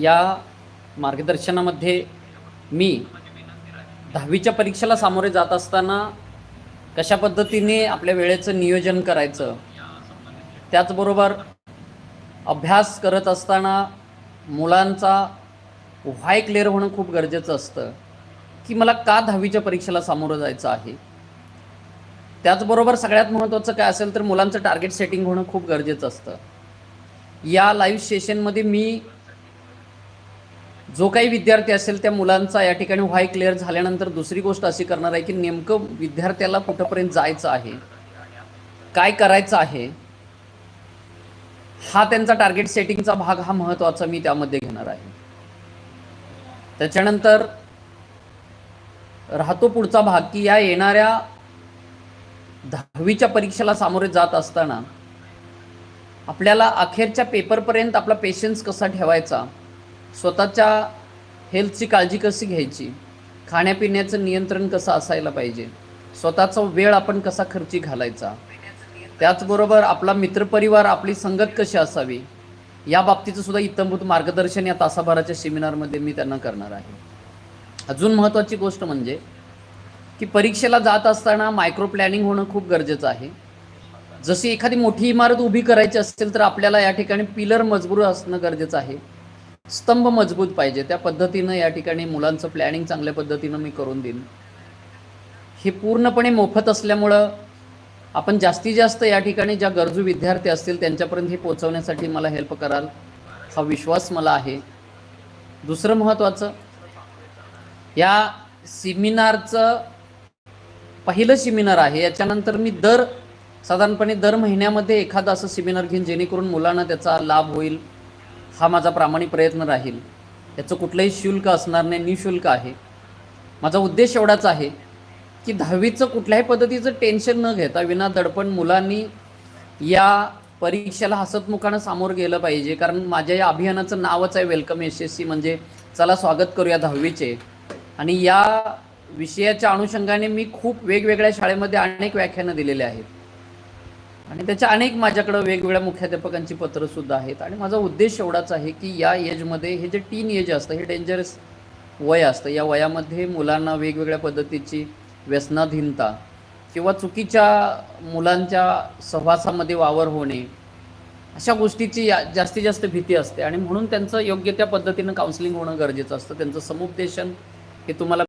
या मार्गदर्शनामध्ये मी दहावीच्या परीक्षेला सामोरे जात असताना कशा पद्धतीने आपल्या वेळेचं नियोजन करायचं त्याचबरोबर अभ्यास करत असताना मुलांचा व्हाय क्लिअर होणं खूप गरजेचं असतं की मला का दहावीच्या परीक्षेला सामोरं जायचं आहे? त्याचबरोबर सगळ्यात महत्त्वाचं काय असेल तर मुलांचं टार्गेट सेटिंग होणं खूप गरजेचं असतं. या लाईव्ह सेशनमध्ये मी जो काही विद्यार्थी असेल त्या मुलांचा या ठिकाणी व्हाय क्लिअर झाल्यानंतर दुसरी गोष्ट अशी करणार आहे की नेमकं विद्यार्थ्याला कुठंपर्यंत जायचं आहे काय करायचं आहे हा त्यांचा टार्गेट सेटिंगचा भाग हा महत्त्वाचा मी त्यामध्ये घेणार आहे. त्याच्यानंतर राहतो पुढचा भाग की या येणाऱ्या दहावीच्या परीक्षेला सामोरे जात असताना आपल्याला अखेरच्या पेपरपर्यंत आपला पेशन्स कसा ठेवायचा स्वतःच्या हेल्थची काळजी कशी घ्यायची? खाण्यापिण्याचं नियंत्रण कसं असायला पाहिजे? स्वतःचा वेळ आपण कसा खर्ची घालायचा? त्याचबरोबर आपला मित्रपरिवार आपली संगत कशी असावी? या बाबतीचं सुद्धा इतंभूत मार्गदर्शन या तासाभराच्या सेमिनारमध्ये मी त्यांना करणार आहे. अजून महत्त्वाची गोष्ट म्हणजे की परीक्षेला जात असताना मायक्रो प्लॅनिंग होणं खूप गरजेचं आहे. जशी एखादी मोठी इमारत उभी करायची असेल तर आपल्याला या ठिकाणी पिलर मजबूर असणं गरजेचं आहे. स्तंभ मजबूत पाहिजे. त्या पद्धतीनं या ठिकाणी मुलांचं प्लॅनिंग चांगल्या पद्धतीनं मी करून देईन. हे पूर्णपणे मोफत असल्यामुळं आपण जास्तीत जास्त या ठिकाणी ज्या गरजू विद्यार्थी असतील त्यांच्यापर्यंत हे पोचवण्यासाठी मला हेल्प कराल हा विश्वास मला आहे. दुसरं महत्त्वाचं या सेमिनारचं पहिलं सेमिनार आहे. याच्यानंतर मी दर साधारणपणे दर महिन्यामध्ये एखादा असं सेमिनार घेईन जेणेकरून मुलांना त्याचा लाभ होईल. हा माझा प्रामाणिक प्रयत्न राहील. याचं कुठलंही शुल्क असणार नाही निशुल्क आहे. माझा उद्देश एवढाच आहे की दहावीचं कुठल्याही पद्धतीचं टेन्शन न घेता विना दडपण मुलांनी या परीक्षेला हसतमुखानं सामोरं गेलं पाहिजे. कारण माझ्या या अभियानाचं नावच आहे वेलकम एस एस सी म्हणजे चला स्वागत करूया दहावीचे. आणि या विषयाच्या अनुषंगाने मी खूप वेगवेगळ्या शाळेमध्ये अनेक व्याख्यानं दिलेल्या आहेत. आणि त्याच्या अनेक माझ्याकडं वेगवेगळ्या मुख्याध्यापकांची पत्रंसुद्धा आहेत. आणि माझा उद्देश एवढाच आहे की या एजमध्ये हे जे टीन एज असतं हे डेंजरस वय असतं. या वयामध्ये मुलांना वेगवेगळ्या पद्धतीची व्यसनाधीनता किंवा चुकीच्या मुलांच्या सहवासामध्ये वावर होणे अशा गोष्टीची या जास्तीत जास्त भीती असते. आणि म्हणून त्यांचं योग्य त्या पद्धतीनं काउन्सिलिंग होणं गरजेचं असतं. त्यांचं समुपदेशन हे तुम्हाला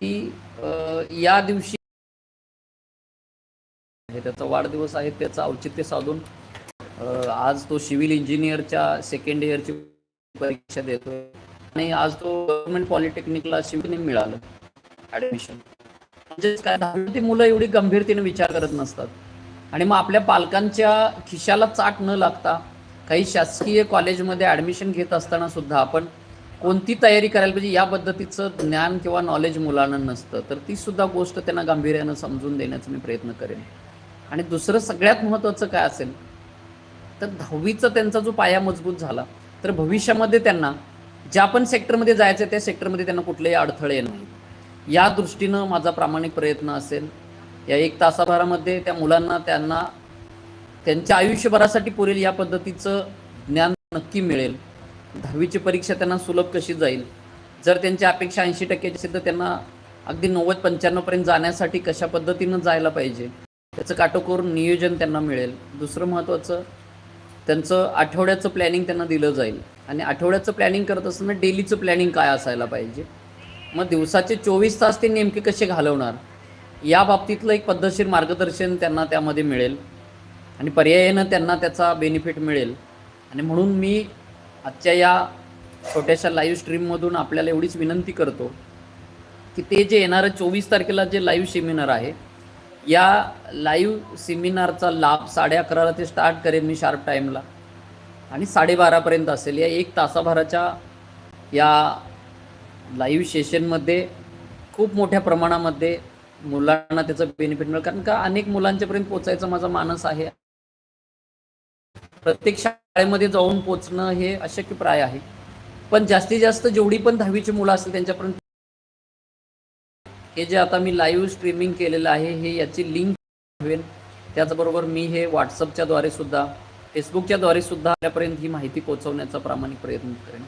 की या दिवशी म्हणजे त्याचा वाढदिवस आहे त्याचं औचित्य साधून आज तो सिव्हिल इंजिनियरच्या सेकंड इयरची परीक्षा देतोय. आणि आज तो गव्हर्नमेंट पॉलिटेक्निकला सिव्हिल मिळालं. ॲडमिशन म्हणजेच काय दहावीची मुलं एवढी गंभीरतेने विचार करत नसतात. आणि मग आपल्या पालकांच्या खिशाला चाट न लागता काही शासकीय कॉलेजमध्ये ॲडमिशन घेत असताना सुद्धा आपण कोणती तयारी करायला पाहिजे या पद्धतीचं ज्ञान किंवा नॉलेज मुलांना नसतं. तर ती सुद्धा गोष्ट त्यांना गांभीर्यानं समजून देण्याचा मी प्रयत्न करेन. आणि दुसरं सगळ्यात महत्त्वाचं काय असेल तर दहावीचा त्यांचा जो पाया मजबूत झाला तर भविष्यामध्ये त्यांना ज्या पण सेक्टरमध्ये जायचं त्या सेक्टरमध्ये त्यांना कुठलेही अडथळे येणार नाहीत. या दृष्टीनं माझा प्रामाणिक प्रयत्न असेल या एक तासाभरामध्ये त्या मुलांना त्यांना त्यांच्या आयुष्यभरासाठी पुरेल या पद्धतीचं ज्ञान नक्की मिळेल. दहावीची परीक्षा त्यांना सुलभ कशी जाईल? जर त्यांची अपेक्षा ऐंशी टक्क्याची असेल तर त्यांना अगदी नव्वद पंच्याण्णवपर्यंत जाण्यासाठी कशा पद्धतीनं जायला पाहिजे? त्याचं काटोकोर नियोजन त्यांना मिळेल. दुसरं महत्त्वाचं त्यांचं आठवड्याचं प्लॅनिंग त्यांना दिलं जाईल. आणि आठवड्याचं प्लॅनिंग करत असताना डेलीचं प्लॅनिंग काय असायला पाहिजे? मग दिवसाचे चोवीस तास ते नेमके कसे घालवणार? या बाबतीतलं एक पद्धतशीर मार्गदर्शन त्यांना त्यामध्ये मिळेल. आणि पर्यायानं त्यांना त्याचा बेनिफिट मिळेल. आणि म्हणून मी आजच्या या छोट्याशा लाईव्ह स्ट्रीममधून आपल्याला एवढीच विनंती करतो की ते जे येणारं चोवीस तारखेला जे लाईव्ह सेमिनार आहे या लाईव्ह सेमिनारचा लाभ साडे अकराला ते स्टार्ट करेन मी शार्प टाईमला आणि साडेबारापर्यंत असेल. या एक तासाभराच्या या लाईव्ह सेशनमध्ये खूप मोठ्या प्रमाणामध्ये मुलांना त्याचं बेनिफिट मिळेल. कारण का अनेक मुलांच्यापर्यंत पोचायचा माझा मानस आहे. प्रत्येक शाळेमध्ये जाऊन पोचणं हे अशक्यप्राय आहे. पण जास्तीत जास्त जेवढी पण दहावीची मुलं असतील त्यांच्यापर्यंत हे जे आता मी लाईव्ह स्ट्रीमिंग केलेलं आहे हे याची लिंक होईल त्याचबरोबर मी हे व्हॉट्सअपच्या द्वारे सुद्धा फेसबुकच्या द्वारे सुद्धा आपल्यापर्यंत ही माहिती पोहोचवण्याचा प्रामाणिक प्रयत्न करेन.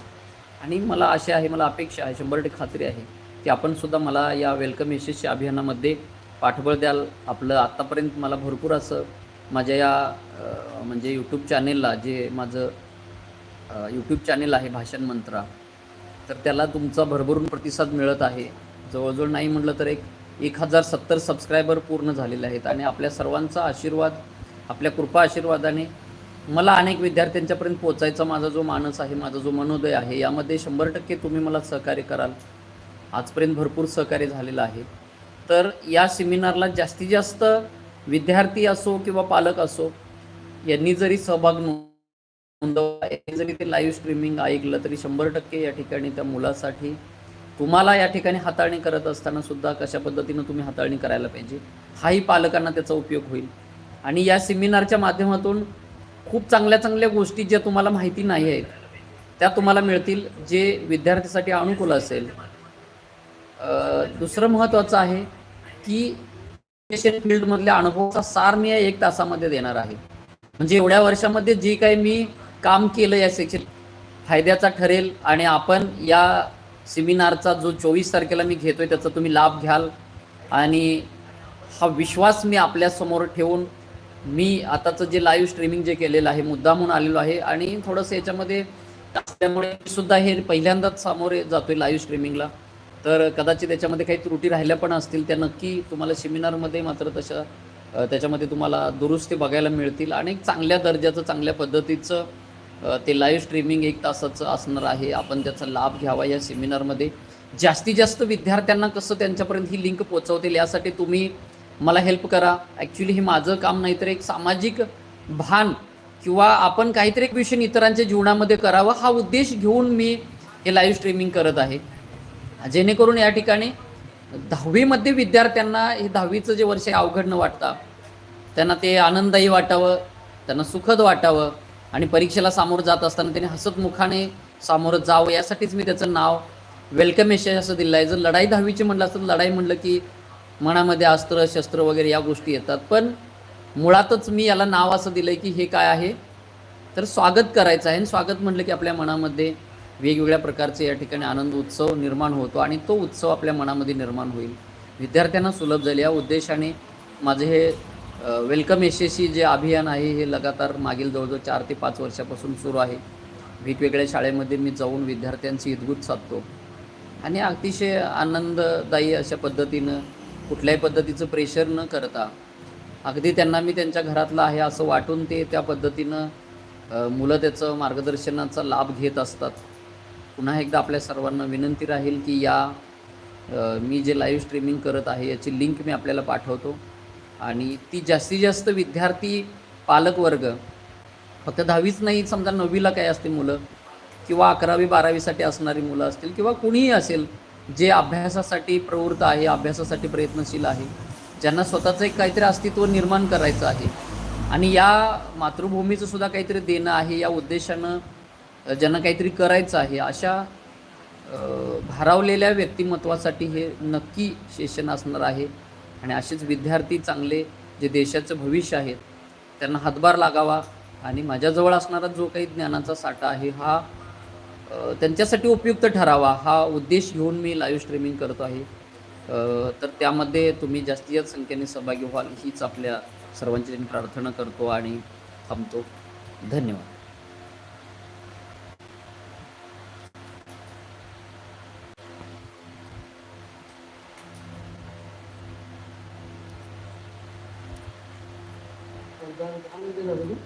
आणि मला आशा आहे मला अपेक्षा आहे शंभर टक्के खात्री आहे की आपण सुद्धा मला या वेलकम यशस्वी अभियानामध्ये पाठबळ द्याल. आपलं आत्तापर्यंत मला भरपूर असं माझ्या या म्हणजे यूट्यूब चॅनेलला जे माझं यूट्यूब चॅनेल आहे भाषण मंत्रा तर त्याला तुमचा भरभरून प्रतिसाद मिळत आहे. जवळजवळ नाही म्हटलं तर एक एक हजार सत्तर सबस्क्रायबर पूर्ण झालेले आहेत. आणि आपल्या सर्वांचा आशीर्वाद आपल्या कृपा आशीर्वादाने मला अनेक विद्यार्थ्यांच्यापर्यंत पोचायचा माझा जो मानस आहे माझा जो मनोदय आहे यामध्ये शंभर टक्के तुम्ही मला सहकार्य कराल. आजपर्यंत भरपूर सहकार्य झालेलं आहे. तर या सेमिनारला जास्तीत जास्त विद्यार्थी असो किंवा पालक असो यांनी जरी सहभाग नोंदवला यांनी जरी ते लाईव्ह स्ट्रीमिंग ऐकलं तरी शंभर टक्के या ठिकाणी त्या मुलासाठी तुम्हाला या ठिकाणी हाताळणी करत असताना सुद्धा कशा पद्धतीनं तुम्ही हाताळणी करायला पाहिजे? हाही पालकांना त्याचा उपयोग होईल. आणि या सेमिनारच्या माध्यमातून खूप चांगल्या चांगल्या गोष्टी ज्या तुम्हाला माहिती नाही आहेत त्या तुम्हाला मिळतील जे विद्यार्थ्यासाठी अनुकूल असेल. दुसरं महत्त्वाचं आहे की एज्युकेशन फील्डमधल्या अनुभवाचा सार मी एक तासामध्ये देणार आहे. म्हणजे एवढ्या वर्षामध्ये जे काही मी काम केलं या शिक्षण फायद्याचा ठरेल आणि आपण या सेमिनारचा जो चोवीस तारखेला मी घेतो आहे त्याचा तुम्ही लाभ घ्याल. आणि हा विश्वास मी आपल्यासमोर ठेवून मी आताचं जे लाईव्ह स्ट्रीमिंग जे केलेलं आहे मुद्दा म्हणून आलेलो आहे. आणि थोडंसं याच्यामध्ये असल्यामुळे सुद्धा हे पहिल्यांदाच सामोरे जातोय लाईव्ह स्ट्रीमिंगला तर कदाचित त्याच्यामध्ये काही त्रुटी राहिल्या पण असतील त्या नक्की तुम्हाला सेमिनारमध्ये मात्र तशा त्याच्यामध्ये तुम्हाला दुरुस्ती बघायला मिळतील. आणि चांगल्या दर्जाचं चांगल्या पद्धतीचं ते लाईव्ह स्ट्रीमिंग एक तासाचं असणार आहे. आपण त्याचा लाभ घ्यावा या सेमिनारमध्ये जास्तीत जास्त विद्यार्थ्यांना कसं त्यांच्यापर्यंत ही लिंक पोचवतील यासाठी तुम्ही मला हेल्प करा. ॲक्च्युली हे माझं काम नाही तर एक सामाजिक भान किंवा आपण काहीतरी एक विषय इतरांच्या जीवनामध्ये करावं हा उद्देश घेऊन मी हे लाईव्ह स्ट्रीमिंग करत आहे. जेणेकरून या ठिकाणी दहावीमध्ये विद्यार्थ्यांना हे दहावीचं जे वर्ष आहे अवघड न वाटतं. त्यांना ते आनंददायी वाटावं त्यांना सुखद वाटावं. आणि परीक्षेला सामोरं जात असताना त्याने हसतमुखाने सामोरं जावं यासाठीच मी त्याचं नाव वेलकम यशस असं दिलं आहे जर लढाई दहावीची म्हणलं असतं लढाई म्हणलं की मनामध्ये अस्त्र शस्त्र वगैरे या गोष्टी येतात. पण मुळातच मी याला नाव असं दिलं आहे की हे काय आहे? तर स्वागत करायचं आहे. आणि स्वागत म्हटलं की आपल्या मनामध्ये वेगवेगळ्या प्रकारचे या ठिकाणी आनंद उत्सव निर्माण होतो आणि तो उत्सव आपल्या मनामध्ये निर्माण होईल. विद्यार्थ्यांना सुलभ झाले. या उद्देशाने माझे हे वेलकम यशस्वी जे अभियान आहे हे लगातार मागील जवळजवळ चार ते पाच वर्षापासून सुरू आहे. वेगवेगळ्या शाळेमध्ये मी जाऊन विद्यार्थ्यांची हितगुत साधतो. आणि अतिशय आनंददायी अशा पद्धतीनं कुठल्याही पद्धतीचं प्रेशर न करता अगदी त्यांना मी त्यांच्या घरातलं आहे असं वाटून ते त्या पद्धतीनं मुलं त्याचं मार्गदर्शनाचा लाभ घेत असतात. पुन्हा एकदा आपल्या सर्वांना विनंती राहील की या मी जे लाईव्ह स्ट्रीमिंग करत आहे याची लिंक मी आपल्याला पाठवतो. आणि ती जास्तीत जास्त विद्यार्थी पालकवर्ग फक्त दहावीच नाही समजा नववीला काय असते मुलं किंवा अकरावी बारावीसाठी असणारी मुलं असतील किंवा कुणीही असेल जे अभ्यासासाठी प्रवृत्त आहे अभ्यासासाठी प्रयत्नशील आहे ज्यांना स्वतःचं एक काहीतरी अस्तित्व निर्माण करायचं आहे. आणि या मातृभूमीचं सुद्धा काहीतरी देणं आहे या उद्देशानं ज्यांना काहीतरी करायचं आहे अशा भारावलेल्या व्यक्तिमत्वासाठी हे नक्की सेशन असणार आहे. आणि असेच विद्यार्थी चांगले जे देशाचं भविष्य आहेत त्यांना हातभार लागावा आणि माझ्याजवळ असणारा जो काही ज्ञानाचा साठा आहे हा त्यांच्यासाठी उपयुक्त ठरावा हा उद्देश घेऊन मी लाईव्ह स्ट्रीमिंग करतो आहे. तर त्यामध्ये तुम्ही जास्तीत जास्त संख्येने सहभागी व्हाल हीच आपल्या सर्वांची प्रार्थना करतो आणि थांबतो. धन्यवाद. దానికి ఆనందం కదా